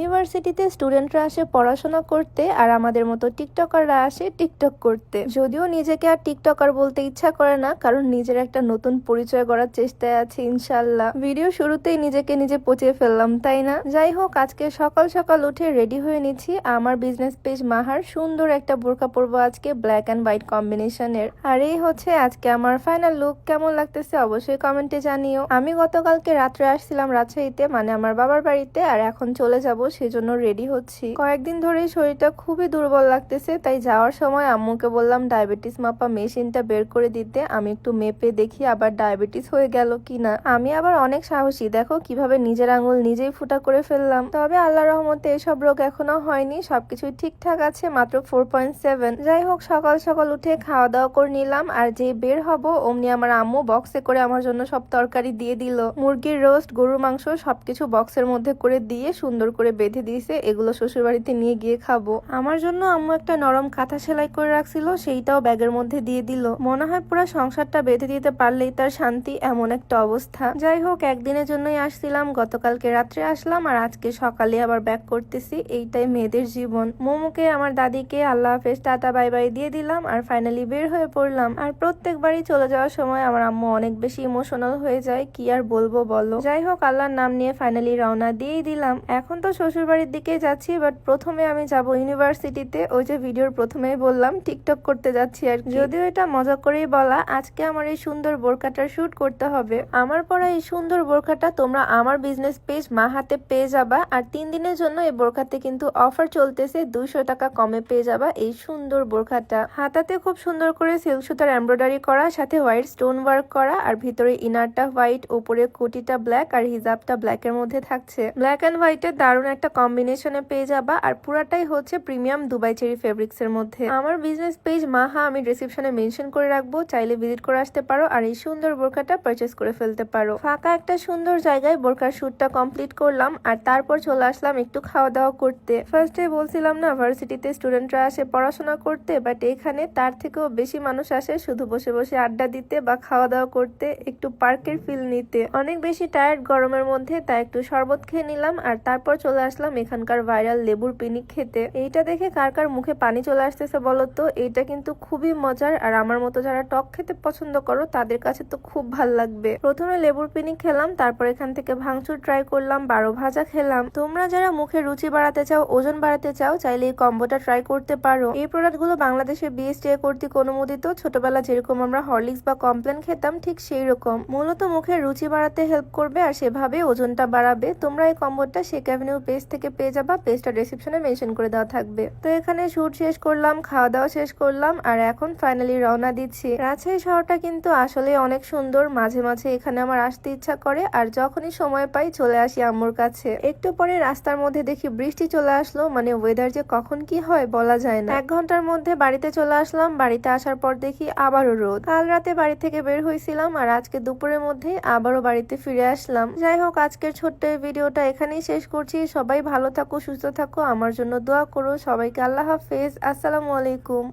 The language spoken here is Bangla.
ইউনিভার্সিটিতে স্টুডেন্টরা আসে পড়াশোনা করতে আর আমাদের মতো টিকটকাররা আসে টিকটক করতে। যদিও নিজেকে আর টিকটকার বলতে ইচ্ছা করে না, কারণ নিজের একটা নতুন পরিচয় করার চেষ্টায় আছে ইনশাল্লাহ ভিডিও শুরুতেই নিজেকে নিজে পচিয়ে ফেললাম, তাই না? যাই হোক, আজকে সকাল সকাল উঠে রেডি হয়ে নিচ্ছি আমার বিজনেস পেজ মাহার সুন্দর একটা বোরকা পরবো আজকে ব্ল্যাক অ্যান্ড হোয়াইট কম্বিনেশনের। আর এই হচ্ছে আজকে আমার ফাইনাল লুক, কেমন লাগতেছে অবশ্যই কমেন্টে জানিও। আমি গতকালকে রাত্রে আসছিলাম রাজশাহীতে মানে আমার বাবার বাড়িতে, আর এখন চলে যাব সেজন্য রেডি হচ্ছি। কয়েকদিন ধরে শরীরটা খুবই দুর্বল লাগতেছে, তাই যাওয়ার সময় আম্মুকে বললাম, ডায়াবেটিস মাপা মেশিনটা বের করে দিতে, আমি একটু মেপে দেখি আবার ডায়াবেটিস হয়ে গেল কিনা। আমি আবার অনেক সাহসী, দেখো কীভাবে নিজের আঙুল নিজেই ফুটা করে ফেললাম। তবে আল্লাহ রহমতে এসব রোগ এখনও হয়নি, সবকিছুই ঠিকঠাক আছে, মাত্র ফোর পয়েন্ট সেভেন যাই হোক, সকাল সকাল উঠে খাওয়া দাওয়া করে নিলাম, আর যে বের হব, অমনি আমার আম্মু বক্সে করে আমার জন্য সব তরকারি দিয়ে দিল। মুরগির রোস্ট গরুর মাংস সবকিছু বক্সের মধ্যে করে দিয়ে সুন্দর করে বেঁধে দিয়েছে, এগুলো শ্বশুর বাড়িতে নিয়ে গিয়ে খাব। আমার জন্য আম্মু একটা নরম কাঁথা সেলাই করে রাখছিল, সেইটাও ব্যাগের মধ্যে দিয়ে দিল। মনে হয় পুরো সংসারটা বেঁধে দিতে পারলেই তার শান্তি এমন একটা অবস্থা। যাই হোক, একদিনের জন্যই আসছিলাম, গতকালকে রাত্রে আসলাম, আর আজকে সকালে আবার ব্যাক করতেছি, এইটাই মেয়েদের জীবন। মোমোকে, আমার দাদিকে, আল্লাহ হাফেজ, টাটা, বাই বাই দিয়ে দিলাম, আর ফাইনালি বের হয়ে পড়লাম। আর প্রত্যেকবারই চলে যাওয়ার সময় আমার আম্মু অনেক বেশি ইমোশনাল হয়ে যায়, কি আর বলব বলো। যাই হোক, আল্লাহর নাম নিয়ে ফাইনালি রওনা দিয়েই দিলাম। এখন তো শ্বশুর বাড়ির দিকে যাচ্ছি বাট প্রথমে আমি যাব ইউনিভার্সিটিতে ওই যে ভিডিওর প্রথমেই বললাম টিকটক করতে যাচ্ছি আর। যদিও এটা মজা করেই বলা, আজকে আমার এই সুন্দর বোরকাটার শুট করতে হবে। আমার পরা এই সুন্দর বোরকাটা তোমরা আমার বিজনেস পেজ মা হাতে পেয়ে যাবা, আর তিন দিনের জন্য এই বোরখাতে কিন্তু অফার চলতেছে, দুইশো টাকা কমে পেয়ে যাবা এই সুন্দর বোরখাটা। হাতাতে খুব সুন্দর করে সিল্ক সুতার এমব্রয়ডারি করা, সাথে হোয়াইট স্টোন ওয়ার্ক করা, আর ভিতরে ইনারটা হোয়াইট উপরে কোটিটা ব্ল্যাক আর হিজাবটা ব্ল্যাক এর মধ্যে থাকছে। ব্ল্যাক এন্ড হোয়াইটের দারুণ একটা কম্বিনেশনে পেয়ে যাবা। আর পুরাটাই হচ্ছে প্রিমিয়াম দুবাই চেরি ফেব্রিক্স এর মধ্যে। আমার বিজনেস পেজ মাহা আমি ডিসক্রিপশনে মেনশন করে রাখব। চাইলে ভিজিট করে আসতে পারো। আর এই সুন্দর বোরখাটা পারচেস করে ফেলতে পারো। ফাঁকা একটা সুন্দর জায়গায় বোরকার শুটটা কমপ্লিট করলাম। আর তারপর চলে আসলাম একটু খাওয়া দাওয়া করতে ফার্স্টে বলছিলাম না ভার্সিটিতে স্টুডেন্টরা আসে পড়াশোনা করতে। বাট এখানে তার থেকেও বেশি মানুষ আসে শুধু বসে বসে আড্ডা দিতে বা খাওয়া দাওয়া করতে, একটু পার্কের ফিল নিতে। অনেক বেশি টায়ার্ড গরমের মধ্যে, তাই একটু শরবত খেয়ে নিলাম। আর তারপর চলে আসলাম এখানকার ভাইরাল লেবুর পিনিক খেতে। এইটা দেখে কার কার মুখে পানি চলে আসতেছে বলো তো এইটা কিন্তু খুবই মজার আর আমার মতো যারা টক খেতে পছন্দ করো, তাদের কাছে তো খুব ভালো লাগবে। প্রথমে লেবুর পিনিক খেলাম, তারপর এখান থেকে ভাঙচুর ট্রাই করলাম, বারো ভাজা খেলাম। তোমরা যারা মুখে রুচি বাড়াতে চাও, ওজন বাড়াতে চাও, চাইলে এই কম্বোটা ট্রাই করতে পারো। এই প্রোডাক্টগুলো বাংলাদেশের বিএসটিআই কর্তৃক অনুমোদিত। ছোটবেলা যেরকম আমরা হরলিক্স বা কমপ্লেন খেতাম, ঠিক সেই রকম মূলত মুখের রুচি বাড়াতে হেল্প করবে আর সেভাবে ওজনটা বাড়াবে। তোমরা এই কম্বোটা শেক অ্যাভিনিউ পেজ থেকে পেয়ে যাবা, পেজটা ডিসক্রিপশনে মেনশন করে দেওয়া থাকবে। তো এখানে শুট শেষ করলাম, খাওয়া দাওয়া শেষ করলাম, আর এখন ফাইনালি রওনা দিচ্ছি। রাজশাহী শহরটা কিন্তু আসলে অনেক সুন্দর, মাঝে মাঝে এখানে আমার আসতে ইচ্ছা করে, আর যখনই সময় পাই চলে আসি আম্মুর কাছে। একটু পরে রাস্তার মধ্যে দেখি বৃষ্টি চলে আসলো মানে ওয়েদার যে কখন কি হয় বলা যায় না। এক ঘণ্টার মধ্যে বাড়িতে চলে আসলাম, বাড়িতে আসার পর দেখি আবারও রোদ। কাল রাতে বাড়ি থেকে বের হয়েছিলাম আর আজকে দুপুরের মধ্যেই আবারও বাড়িতে ফিরে আসলাম। যাই হোক, আজকের ছোট্ট ভিডিওটা এখানেই শেষ করছি। সবাই ভালো থাকো সুস্থ থাকো। আমার জন্য দোয়া করো। সবাইকে আল্লাহ হাফেজ। আসসালামু আলাইকুম।